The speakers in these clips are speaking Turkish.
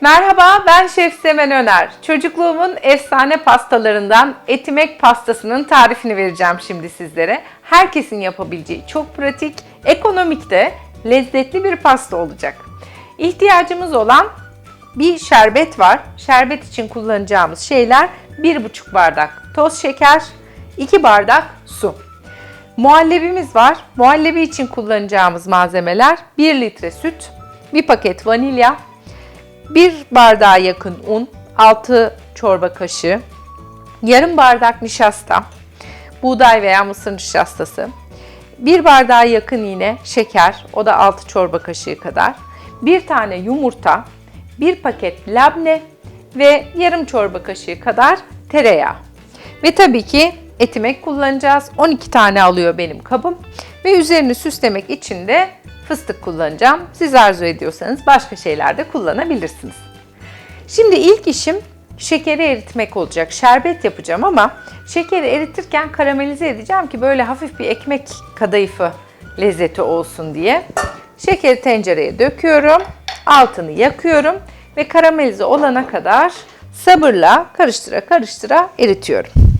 Merhaba, ben Şef Semen Öner. Çocukluğumun efsane pastalarından etimek pastasının tarifini vereceğim şimdi sizlere. Herkesin yapabileceği çok pratik, ekonomik de lezzetli bir pasta olacak. İhtiyacımız olan bir şerbet var. Şerbet için kullanacağımız şeyler 1,5 bardak toz şeker, 2 bardak su. Muhallebimiz var. Muhallebi için kullanacağımız malzemeler 1 litre süt, 1 paket vanilya, 1 bardağa yakın un, 6 çorba kaşığı, yarım bardak nişasta, buğday veya mısır nişastası, 1 bardağa yakın yine şeker, o da 6 çorba kaşığı kadar, 1 tane yumurta, 1 paket labne ve yarım çorba kaşığı kadar tereyağı. Ve tabii ki etimek kullanacağız. 12 tane alıyor benim kabım. Ve üzerini süslemek için de fıstık kullanacağım. Siz arzu ediyorsanız başka şeyler de kullanabilirsiniz. Şimdi ilk işim şekeri eritmek olacak. Şerbet yapacağım ama şekeri eritirken karamelize edeceğim ki böyle hafif bir ekmek kadayıfı lezzeti olsun diye. Şekeri tencereye döküyorum. Altını yakıyorum ve karamelize olana kadar sabırla karıştıra karıştıra eritiyorum.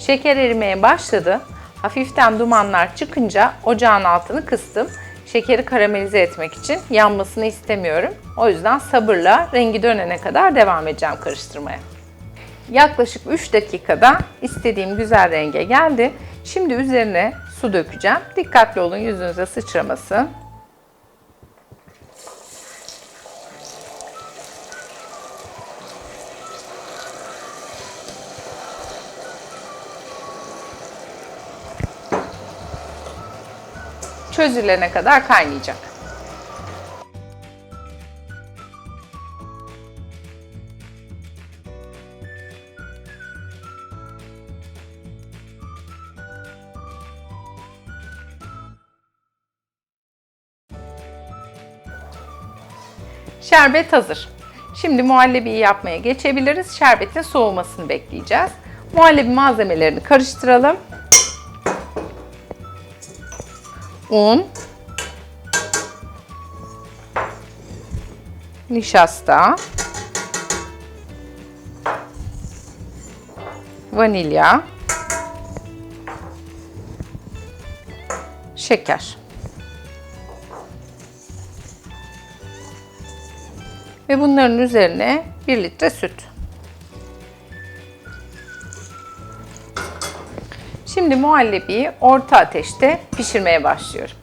Şeker erimeye başladı. Hafiften dumanlar çıkınca ocağın altını kıstım. Şekeri karamelize etmek için yanmasını istemiyorum. O yüzden sabırla rengi dönene kadar devam edeceğim karıştırmaya. Yaklaşık 3 dakikada istediğim güzel renge geldi. Şimdi üzerine su dökeceğim. Dikkatli olun yüzünüze sıçramasın. Çözülene kadar kaynayacak. Şerbet hazır. Şimdi muhallebiyi yapmaya geçebiliriz. Şerbetin soğumasını bekleyeceğiz. Muhallebi malzemelerini karıştıralım. Un, nişasta, vanilya, şeker. Ve bunların üzerine 1 litre süt. Şimdi muhallebiyi orta ateşte pişirmeye başlıyorum.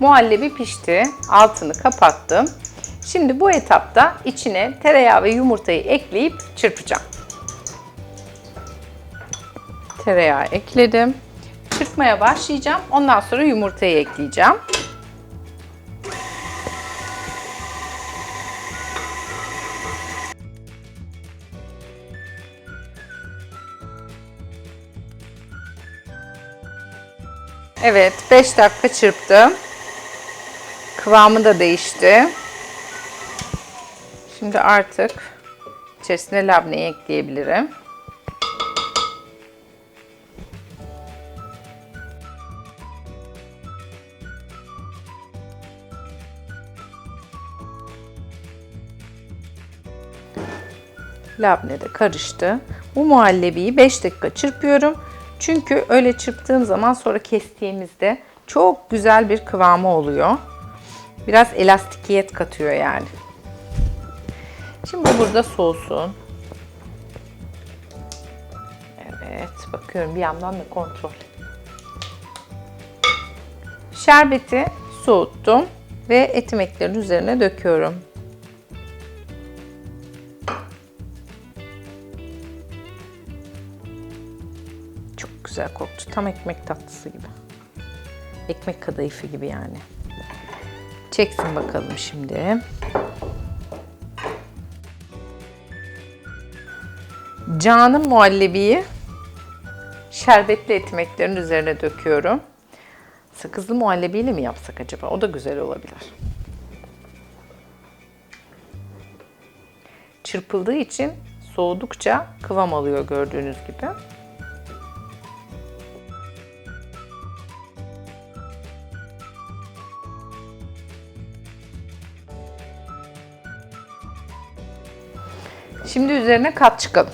Muhallebi pişti. Altını kapattım. Şimdi bu etapta içine tereyağı ve yumurtayı ekleyip çırpacağım tereyağı ekledim. Çırpmaya başlayacağım. Ondan sonra yumurtayı ekleyeceğim. Evet, 5 dakika çırptım. Kıvamı da değişti. Şimdi artık içerisine labneyi ekleyebilirim. Labne de karıştı. Bu muhallebiyi 5 dakika çırpıyorum. Çünkü öyle çırptığım zaman sonra kestiğimizde çok güzel bir kıvamı oluyor. Biraz elastikiyet katıyor yani. Şimdi bu burada soğusun. Evet, bakıyorum bir yandan da kontrol. Şerbeti soğuttum ve etimeklerin üzerine döküyorum. çok güzel koktu. Tam ekmek tatlısı gibi. Ekmek kadayıfı gibi yani. Çeksin bakalım şimdi. Canım muhallebiyi şerbetli etmeklerin üzerine döküyorum. Sakızlı muhallebiyle mi yapsak acaba? O da güzel olabilir. Çırpıldığı için soğudukça kıvam alıyor gördüğünüz gibi. Şimdi üzerine kat çıkalım.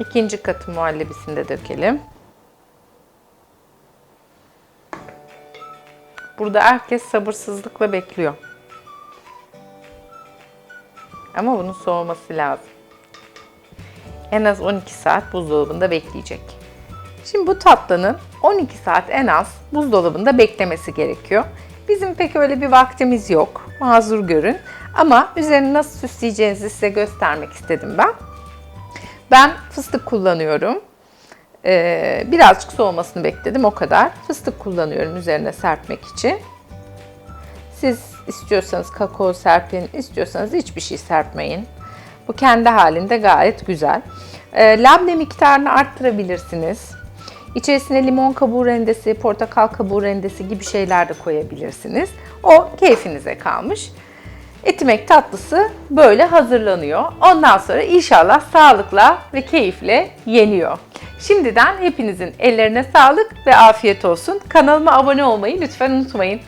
İkinci katı muhallebisini de dökelim. Burada herkes sabırsızlıkla bekliyor. Ama bunun soğuması lazım. En az 12 saat buzdolabında bekleyecek. Şimdi bu tatlının 12 saat en az buzdolabında beklemesi gerekiyor. Bizim pek öyle bir vaktimiz yok. Mazur görün. Ama üzerini nasıl süsleyeceğinizi size göstermek istedim ben. Ben fıstık kullanıyorum. Ee, birazcık soğumasını bekledim o kadar. Fıstık kullanıyorum üzerine serpmek için. Siz istiyorsanız kakao serpin, istiyorsanız hiçbir şey serpmeyin. Bu kendi halinde gayet güzel. Ee, labne miktarını arttırabilirsiniz. İçerisine limon kabuğu rendesi, portakal kabuğu rendesi gibi şeyler de koyabilirsiniz. O keyfinize kalmış. Etimek tatlısı böyle hazırlanıyor. Ondan sonra inşallah sağlıkla ve keyifle yeniyor. Şimdiden hepinizin ellerine sağlık ve afiyet olsun. Kanalıma abone olmayı lütfen unutmayın.